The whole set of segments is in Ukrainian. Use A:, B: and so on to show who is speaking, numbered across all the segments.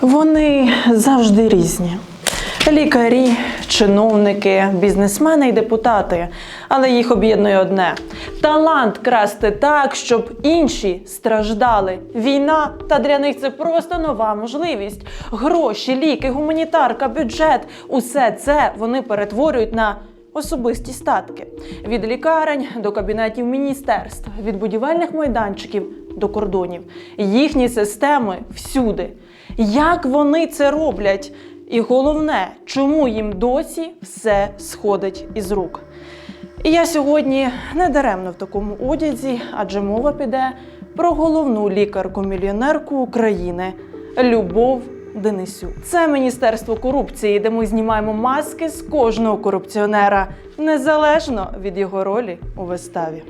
A: Вони завжди різні. Лікарі, чиновники, бізнесмени і депутати. Але їх об'єднує одне: талант красти так, щоб інші страждали. Війна та для них це просто нова можливість. Гроші, ліки, гуманітарка, бюджет усе це вони перетворюють на особисті статки від лікарень до кабінетів міністерств, від будівельних майданчиків до кордонів. Їхні системи всюди. Як вони це роблять? І головне, чому їм досі все сходить із рук? І я сьогодні не даремно в такому одязі, адже мова піде про головну лікарку-мільйонерку України Любов Денисюк. Це міністерство корупції, де ми знімаємо маски з кожного корупціонера, незалежно від його ролі у виставі.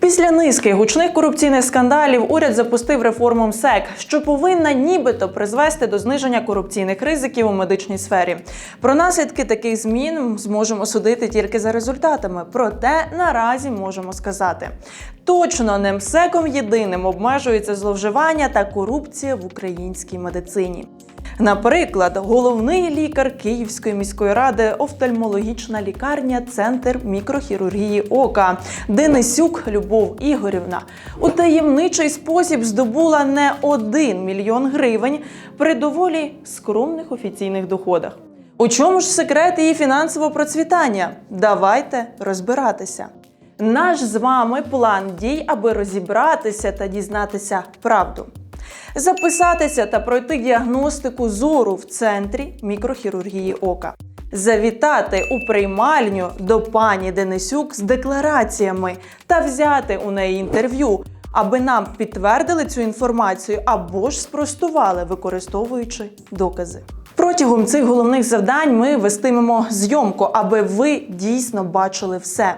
A: Після низки гучних корупційних скандалів уряд запустив реформу МСЕК, що повинна нібито призвести до зниження корупційних ризиків у медичній сфері. Про наслідки таких змін зможемо судити тільки за результатами. Проте наразі можемо сказати: точно не МСЕКом єдиним обмежується зловживання та корупція в українській медицині. Наприклад, головний лікар Київської міської ради, офтальмологічна лікарня, центр мікрохірургії ока Денисюк Любов Ігорівна у таємничий спосіб здобула не один мільйон гривень при доволі скромних офіційних доходах. У чому ж секрет її фінансового процвітання? Давайте розбиратися. Наш з вами план дій, аби розібратися та дізнатися правду записатися та пройти діагностику зору в центрі мікрохірургії ока. Завітати у приймальню до пані Денисюк з деклараціями та взяти у неї інтерв'ю, аби нам підтвердили цю інформацію або ж спростували, використовуючи докази. Протягом цих головних завдань ми вестимемо зйомку, аби ви дійсно бачили все.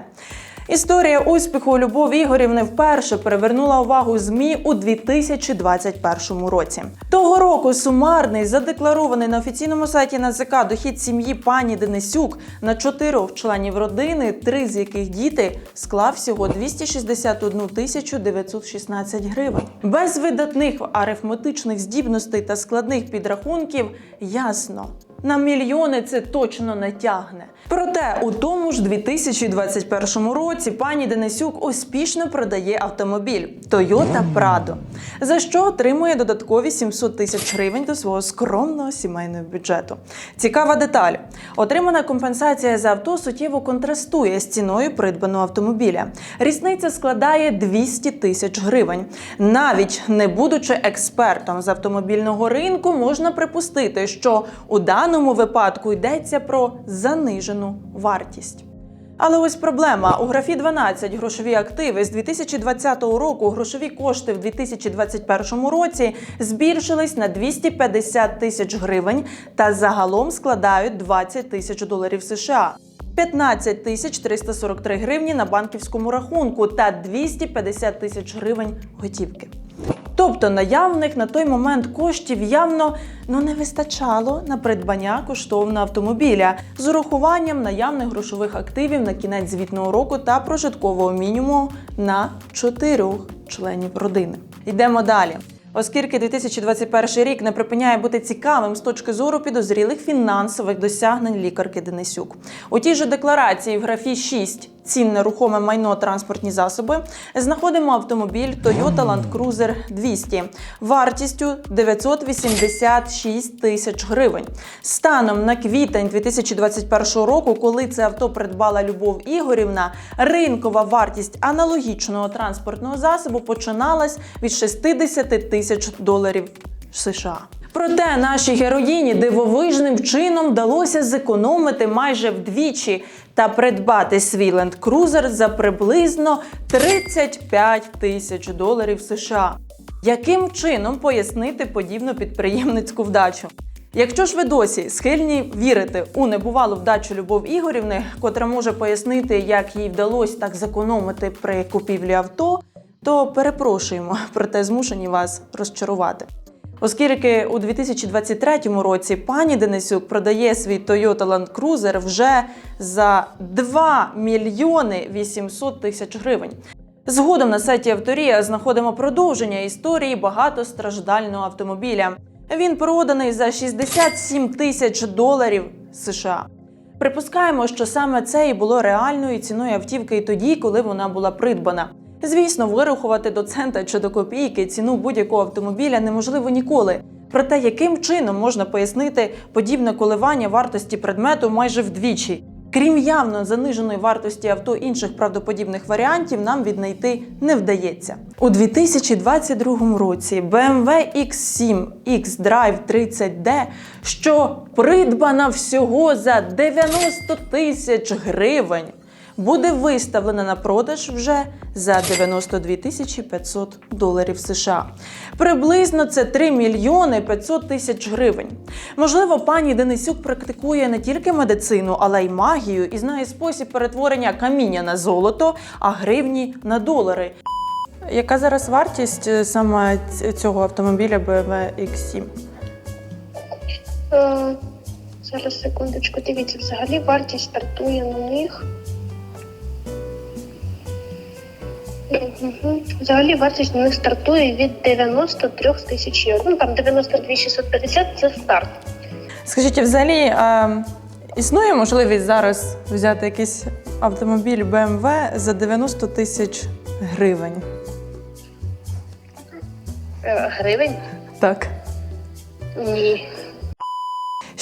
A: Історія успіху Любові Ігорівни вперше привернула увагу ЗМІ у 2021 році. Того року сумарний задекларований на офіційному сайті НАЗК дохід сім'ї пані Денисюк на чотирьох членів родини, три з яких діти, склав всього 261 тисячу 916 гривень. Без видатних арифметичних здібностей та складних підрахунків ясно. На мільйони це точно не тягне. Проте у тому ж 2021 році пані Денисюк успішно продає автомобіль Toyota Prado, за що отримує додаткові 700 тисяч гривень до свого скромного сімейного бюджету. Цікава деталь: отримана компенсація за авто суттєво контрастує з ціною придбаного автомобіля. Різниця складає 200 тисяч гривень. Навіть не будучи експертом з автомобільного ринку, можна припустити, що у даному випадку йдеться про занижену вартість. Але ось проблема у графі 12 грошові активи з 2020 року грошові кошти в 2021 році збільшились на 250 тисяч гривень та загалом складають 20 тисяч доларів США. 15 тисяч 343 гривні на банківському рахунку та 250 тисяч гривень готівки. Тобто наявних на той момент коштів явно ну не вистачало на придбання коштовного автомобіля з урахуванням наявних грошових активів на кінець звітного року та прожиткового мінімуму на чотирьох членів родини. Йдемо далі. Оскільки 2021 рік не припиняє бути цікавим з точки зору підозрілих фінансових досягнень лікарки Денисюк. У тій же декларації в графі 6 цінне рухоме майно транспортні засоби знаходимо автомобіль Toyota Land Cruiser 200 вартістю 986 тисяч гривень. Станом на квітень 2021 року, коли це авто придбала Любов Ігорівна, ринкова вартість аналогічного транспортного засобу починалась від 60 тисяч доларів США. Проте нашій героїні дивовижним чином вдалося зекономити майже вдвічі та придбати свій Land Cruiser за приблизно 35 тисяч доларів США. Яким чином пояснити подібну підприємницьку вдачу? Якщо ж ви досі схильні вірити у небувалу вдачу Любов Ігорівни, котра може пояснити, як їй вдалося так зекономити при купівлі авто, то перепрошуємо, проте змушені вас розчарувати. Оскільки у 2023 році пані Денисюк продає свій Toyota Land Cruiser вже за 2 мільйони 800 тисяч гривень. Згодом на сайті Авторія знаходимо продовження історії багатостраждального автомобіля. Він проданий за 67 тисяч доларів США. Припускаємо, що саме це і було реальною ціною автівки і тоді, коли вона була придбана. Звісно, вирахувати до цента чи до копійки ціну будь-якого автомобіля неможливо ніколи. Проте, яким чином можна пояснити подібне коливання вартості предмету майже вдвічі? Крім явно заниженої вартості авто інших правдоподібних варіантів, нам віднайти не вдається. У 2022 році BMW X7 X-Drive 30D, що придбана всього за 90 тисяч гривень, буде виставлена на продаж вже за 92 тисячі 500 доларів США. Приблизно це 3 мільйони 500 тисяч гривень. Можливо, пані Денисюк практикує не тільки медицину, але й магію і знає спосіб перетворення каміння на золото, а гривні на долари. Яка зараз вартість е, саме цього автомобіля BMW X7?
B: Е, зараз секундочку, дивіться, взагалі вартість стартує на них. Взагалі вартість на них стартує від 93 тисяч євро. Ну там 92 650 це старт.
A: Скажіть, а взагалі а, існує можливість зараз взяти якийсь автомобіль BMW за 90 тисяч гривень?
B: Е, гривень?
A: Так.
B: Ні.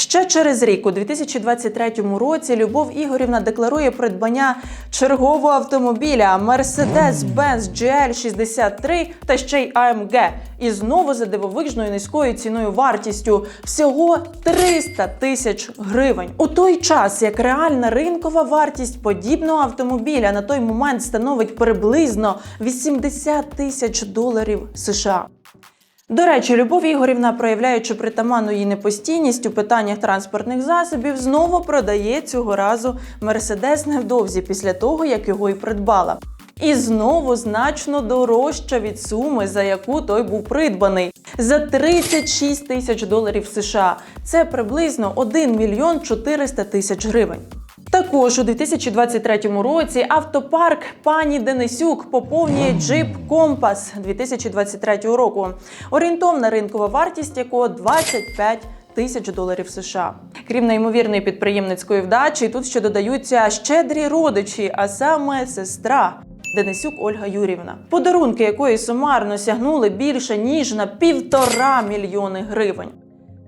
A: Ще через рік, у 2023 році, Любов Ігорівна декларує придбання чергового автомобіля Mercedes-Benz GL63 та ще й AMG. І знову за дивовижною низькою ціною вартістю всього 300 тисяч гривень. У той час, як реальна ринкова вартість подібного автомобіля на той момент становить приблизно 80 тисяч доларів США. До речі, Любов Ігорівна, проявляючи притаманну її непостійність у питаннях транспортних засобів, знову продає цього разу Мерседес невдовзі після того, як його і придбала. І знову значно дорожча від суми, за яку той був придбаний за 36 тисяч доларів США. Це приблизно 1 мільйон 400 тисяч гривень. Також у 2023 році автопарк пані Денисюк поповнює джип Компас 2023 року. Орієнтовна ринкова вартість якого 25 тисяч доларів США. Крім неймовірної підприємницької вдачі, тут ще додаються щедрі родичі, а саме сестра. Денисюк Ольга Юрівна, подарунки якої сумарно сягнули більше ніж на півтора мільйони гривень.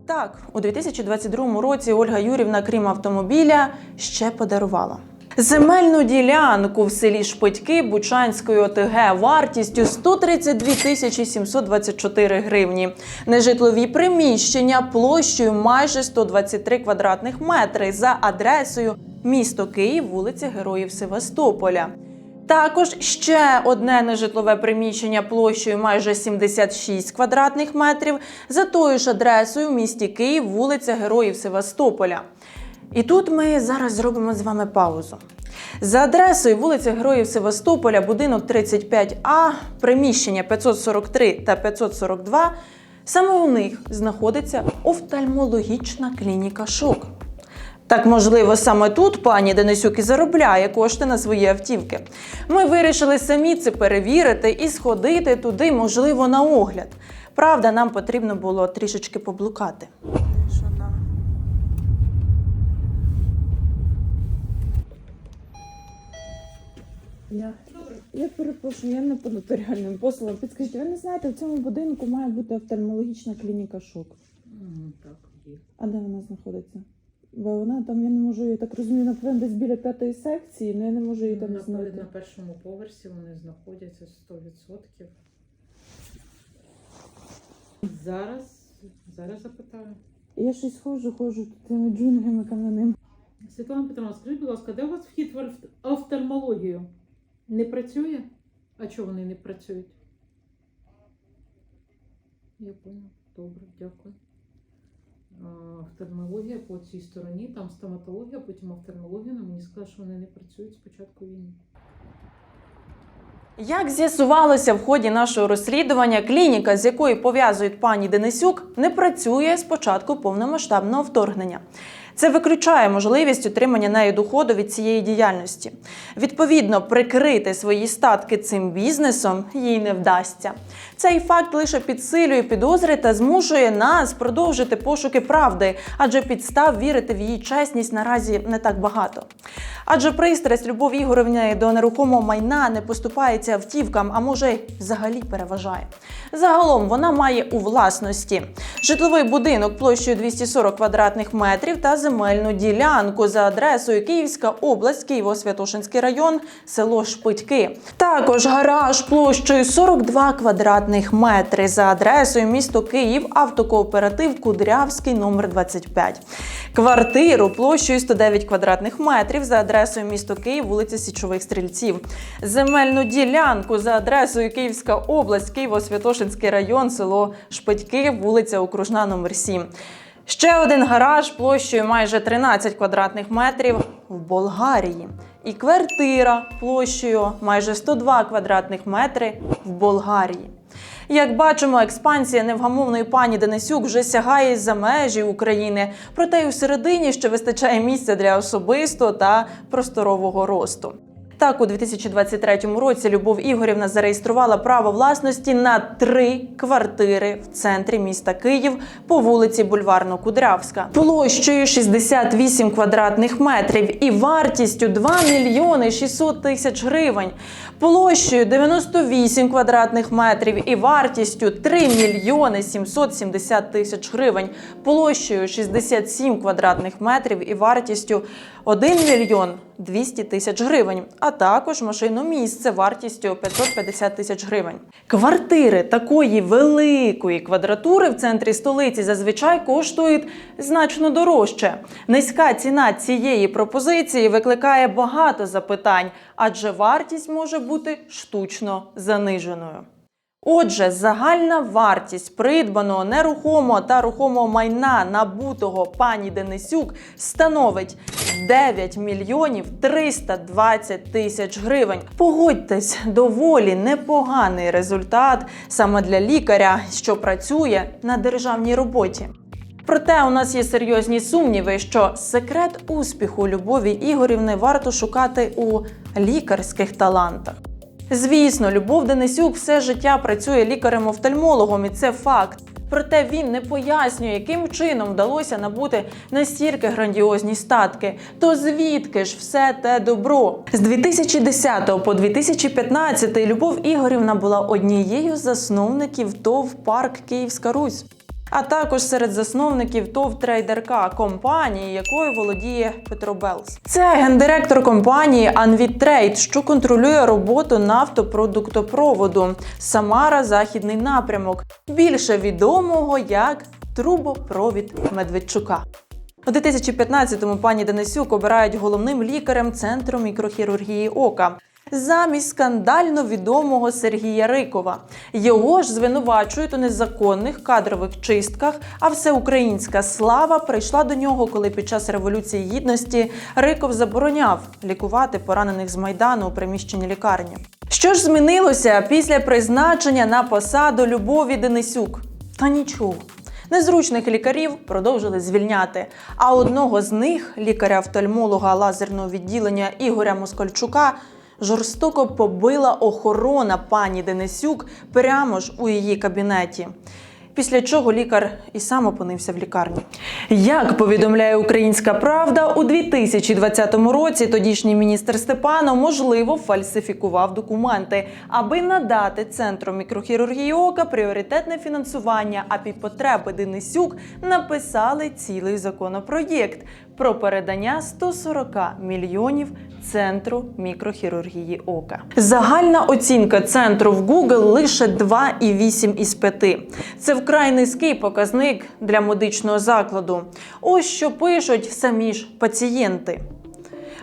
A: Так, у 2022 році Ольга Юрівна, крім автомобіля, ще подарувала. Земельну ділянку в селі Шпитьки Бучанської ОТГ вартістю 132 тисячі 724 гривні. Нежитлові приміщення площею майже 123 квадратних метри за адресою місто Київ, вулиця Героїв Севастополя. Також ще одне нежитлове приміщення площею майже 76 квадратних метрів за тою ж адресою в місті Київ, вулиця Героїв Севастополя. І тут ми зараз зробимо з вами паузу. За адресою вулиця Героїв Севастополя, будинок 35А, приміщення 543 та 542. Саме у них знаходиться офтальмологічна клініка Шок. Так, можливо, саме тут пані Денисюк і заробляє кошти на свої автівки. Ми вирішили самі це перевірити і сходити туди, можливо, на огляд. Правда, нам потрібно було трішечки поблукати. Що там? Я, я перепрошую, я не по нотаріальним послугам. Підскажіть, ви не знаєте, в цьому будинку має бути офтальмологічна клініка шок.
C: М, Так, є.
A: А де вона знаходиться? Бо вона там, я не можу, я так розумію, напевно, десь біля п'ятої секції, але я не можу її там
C: На,
A: знайти.
C: на першому поверсі вони знаходяться 100%. Зараз, зараз запитаю.
A: Я щось ходжу, ходжу тими джунглями кам'яними.
C: Світлана Петровна, скажіть, будь ласка, де у вас вхід в оф- офтальмологію? Не працює? А чого вони не працюють? Я поняла. Добре, дякую. Офтальмологія по цій стороні, там стоматологія, потім офтальмологія. але мені сказали, що вони не працюють з початку війни.
A: Як з'ясувалося в ході нашого розслідування, клініка, з якою пов'язують пані Денисюк, не працює з початку повномасштабного вторгнення. Це виключає можливість отримання нею доходу від цієї діяльності. Відповідно, прикрити свої статки цим бізнесом їй не вдасться. Цей факт лише підсилює підозри та змушує нас продовжити пошуки правди, адже підстав вірити в її чесність наразі не так багато. Адже пристрасть Любов Ігорівни до нерухомого майна не поступається автівкам, а може взагалі переважає. Загалом вона має у власності житловий будинок площею 240 квадратних метрів та земельну ділянку за адресою Київська область, Києво-Святошинський район, село Шпитьки. Також гараж площею 42 квадратних метри за адресою місто Київ, автокооператив Кудрявський номер 25. Квартиру площею 109 квадратних метрів за адресою місто Київ, вулиця Січових Стрільців. Земельну ділянку за адресою Київська область, Києво-Святошинський район, село Шпитьки, вулиця Окружна номер 7. Ще один гараж площею майже 13 квадратних метрів в Болгарії. І квартира площею майже 102 квадратних метри в Болгарії. Як бачимо, експансія невгамовної пані Денисюк вже сягає за межі України, проте й у середині ще вистачає місця для особистого та просторового росту. Так, у 2023 році Любов Ігорівна зареєструвала право власності на три квартири в центрі міста Київ по вулиці Бульварно-Кудрявська, площею 68 квадратних метрів і вартістю 2 мільйони 600 тисяч гривень, площею 98 квадратних метрів і вартістю 3 мільйони 770 тисяч гривень, площею 67 квадратних метрів і вартістю 1 мільйон 200 тисяч гривень, а також машиномісце вартістю 550 тисяч гривень. Квартири такої великої квадратури в центрі столиці зазвичай коштують значно дорожче. Низька ціна цієї пропозиції викликає багато запитань, адже вартість може бути штучно заниженою. Отже, загальна вартість придбаного нерухомого та рухомого майна набутого пані Денисюк становить 9 мільйонів 320 тисяч гривень. Погодьтесь, доволі непоганий результат саме для лікаря, що працює на державній роботі. Проте у нас є серйозні сумніви, що секрет успіху Любові Ігорівни варто шукати у лікарських талантах. Звісно, Любов Денисюк все життя працює лікарем-офтальмологом, і це факт. Проте він не пояснює, яким чином вдалося набути настільки грандіозні статки. То звідки ж все те добро? З 2010 по 2015 Любов Ігорівна була однією з засновників ТОВ Парк Київська Русь. А також серед засновників ТОВ Трейдерка компанії, якою володіє Петро Белс. Це гендиректор компанії Анвітрейд, що контролює роботу нафтопродуктопроводу Самара Західний напрямок, більше відомого як трубопровід Медведчука. У 2015-му пані Денисюк обирають головним лікарем центру мікрохірургії ока. Замість скандально відомого Сергія Рикова його ж звинувачують у незаконних кадрових чистках. А всеукраїнська слава прийшла до нього, коли під час революції гідності Риков забороняв лікувати поранених з майдану у приміщенні лікарні. Що ж змінилося після призначення на посаду Любові Денисюк? Та нічого. Незручних лікарів продовжили звільняти. А одного з них, лікаря-офтальмолога лазерного відділення Ігоря Москальчука, жорстоко побила охорона пані Денисюк прямо ж у її кабінеті. Після чого лікар і сам опинився в лікарні. Як повідомляє Українська Правда, у 2020 році тодішній міністр Степанов можливо фальсифікував документи, аби надати центру мікрохірургії ока пріоритетне фінансування. А під потреби Денисюк написали цілий законопроєкт про передання 140 мільйонів центру мікрохірургії ока. Загальна оцінка центру в Google лише 2,8 із 5. Це вкрай низький показник для медичного закладу. Ось що пишуть самі ж пацієнти.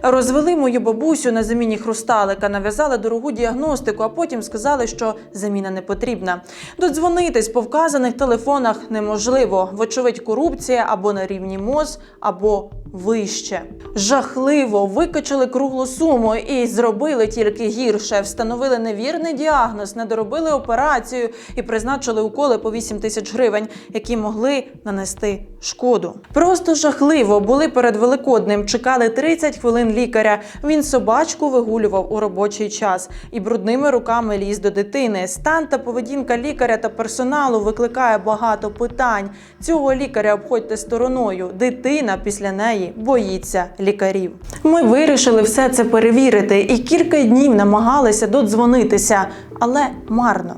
A: Розвели мою бабусю на заміні хрусталика, нав'язали дорогу діагностику, а потім сказали, що заміна не потрібна. Додзвонитись по вказаних телефонах неможливо. Вочевидь, корупція або на рівні МОЗ, або вище. Жахливо викачали круглу суму і зробили тільки гірше. Встановили невірний діагноз, не доробили операцію і призначили уколи по 8 тисяч гривень, які могли нанести шкоду. Просто жахливо були перед Великоднем. Чекали 30 хвилин лікаря. Він собачку вигулював у робочий час і брудними руками ліз до дитини. Стан та поведінка лікаря та персоналу викликає багато питань. Цього лікаря обходьте стороною. Дитина після неї боїться лікарів. Ми вирішили все це перевірити і кілька днів намагалися додзвонитися, але марно.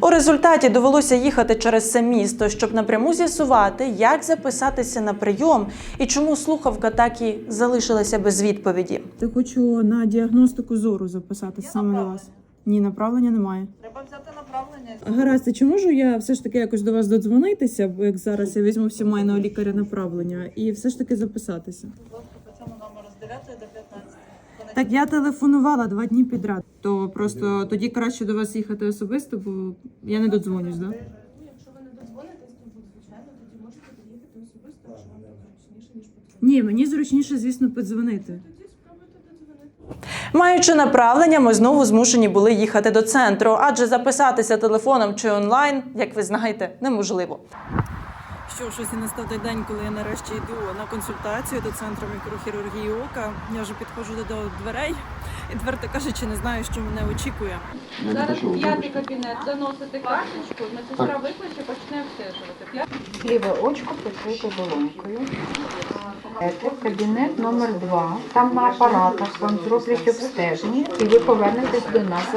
A: У результаті довелося їхати через це місто, щоб напряму з'ясувати, як записатися на прийом і чому слухавка так і залишилася без відповіді.
D: Я хочу на діагностику зору записатися саме до вас. Ні, направлення немає.
A: Треба взяти направлення.
D: Гаразд, чи можу я все ж таки якось до вас додзвонитися, бо як зараз я візьму в сімейного лікаря направлення і все ж таки записатися?
A: Будь ласка, по цьому номеру з 9 до 15.
D: Так я телефонувала два дні підряд. То просто тоді краще до вас їхати особисто, бо я не додзвонюсь, да?
E: Якщо ви не додзвонитесь, то звичайно, тоді можете під'їхати особисто, якщо вам так зручніше, ніж потрібно.
D: Ні, мені зручніше, звісно, подзвонити.
E: Тоді спробуйте додзвонити.
A: Маючи направлення, ми знову змушені були їхати до центру, адже записатися телефоном чи онлайн, як ви знаєте, неможливо.
D: Що ж, ось і настав той день, коли я нарешті йду на консультацію до центру мікрохірургії ока. Я вже підходжу до дверей і відверто кажучи, не знаю, що мене очікує.
F: Зараз п'ятий кабінет, заносите карточку, медсестра викличе, почне обстежувати.
G: Ліве очко прикрите волонкою. Це кабінет номер 2 Там на апаратах вам зроблять обстеження і ви повернетесь до нас.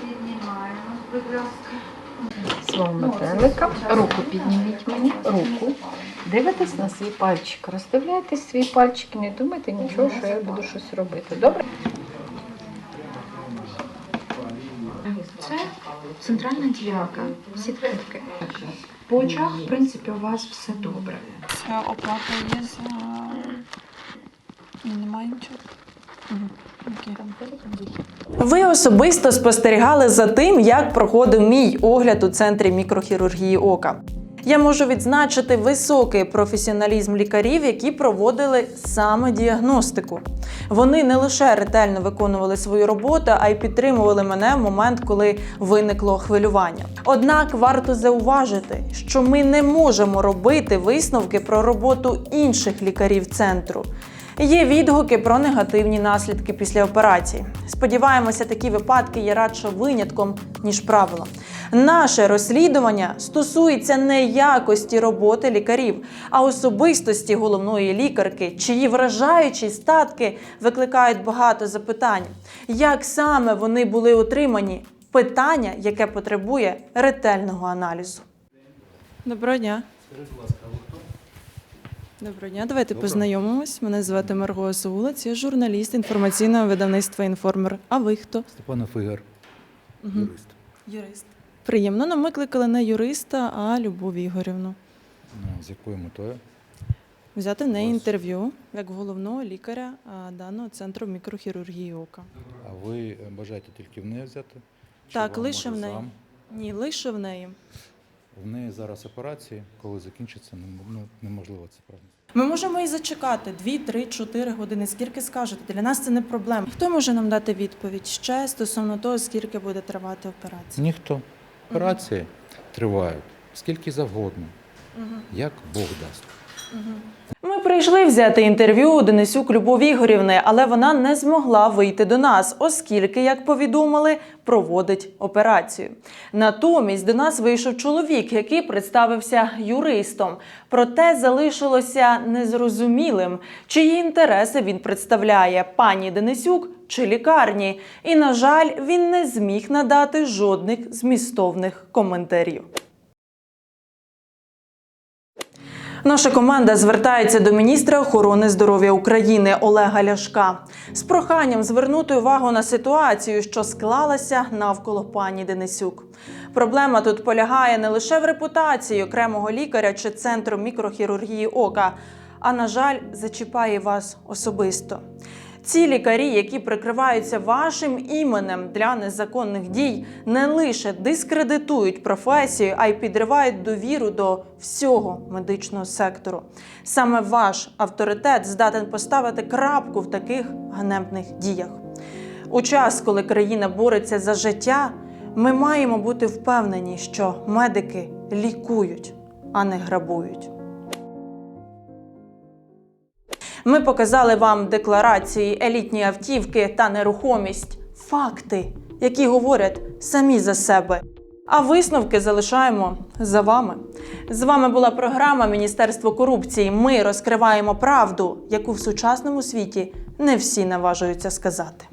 G: Піднімаємо, будь ласка. Свого метелика. Руку підніміть мені. Руку. Дивитесь на свій пальчик. Розставляйте свій пальчик і не думайте нічого, що я буду щось робити. Добре? Це центральна діака, сітки. По очах, в принципі, у вас все добре.
E: Оплата є за... Немає нічого.
A: Ви особисто спостерігали за тим, як проходив мій огляд у центрі мікрохірургії ока. Я можу відзначити високий професіоналізм лікарів, які проводили саме діагностику. Вони не лише ретельно виконували свою роботу, а й підтримували мене в момент, коли виникло хвилювання. Однак варто зауважити, що ми не можемо робити висновки про роботу інших лікарів центру. Є відгуки про негативні наслідки після операції. Сподіваємося, такі випадки є радше винятком ніж правилом. Наше розслідування стосується не якості роботи лікарів, а особистості головної лікарки, чиї вражаючі статки викликають багато запитань. Як саме вони були отримані? Питання, яке потребує ретельного аналізу. Доброго дня. Доброго дня, давайте познайомимось. Мене звати Марго Сулець, я журналіст інформаційного видавництва Інформер. А ви хто?
H: Степана Фигар,
A: Мгм.
H: юрист.
A: Юрист. Приємно. Нам викликали не юриста, а Любов Ігорівну.
H: Ну, з якою метою?
A: Взяти в неї інтерв'ю як головного лікаря даного центру мікрохірургії ока.
H: А ви бажаєте тільки в неї взяти? Чи
A: Так, лише в неї.
H: сам?
A: Ні, лише в неї.
H: В неї зараз операції, коли закінчиться, ну, неможливо це правда.
A: Ми можемо і зачекати 2, 3, 4 години, скільки скажете. Для нас це не проблема. Хто може нам дати відповідь ще стосовно того, скільки буде тривати операція?
H: Ніхто. Операції тривають скільки завгодно, як Бог дасть.
A: Ми прийшли взяти інтерв'ю у Денисюк Любов Ігорівни, але вона не змогла вийти до нас, оскільки, як повідомили, проводить операцію. Натомість до нас вийшов чоловік, який представився юристом. Проте залишилося незрозумілим, чиї інтереси він представляє пані Денисюк чи лікарні. І, на жаль, він не зміг надати жодних змістовних коментарів. Наша команда звертається до міністра охорони здоров'я України Олега Ляшка з проханням звернути увагу на ситуацію, що склалася навколо пані Денисюк. Проблема тут полягає не лише в репутації окремого лікаря чи центру мікрохірургії ока, а на жаль, зачіпає вас особисто. Ці лікарі, які прикриваються вашим іменем для незаконних дій, не лише дискредитують професію, а й підривають довіру до всього медичного сектору. Саме ваш авторитет здатен поставити крапку в таких ганебних діях. У час, коли країна бореться за життя, ми маємо бути впевнені, що медики лікують, а не грабують. Ми показали вам декларації, елітні автівки та нерухомість, факти, які говорять самі за себе. А висновки залишаємо за вами. З вами була програма Міністерство корупції. Ми розкриваємо правду, яку в сучасному світі не всі наважуються сказати.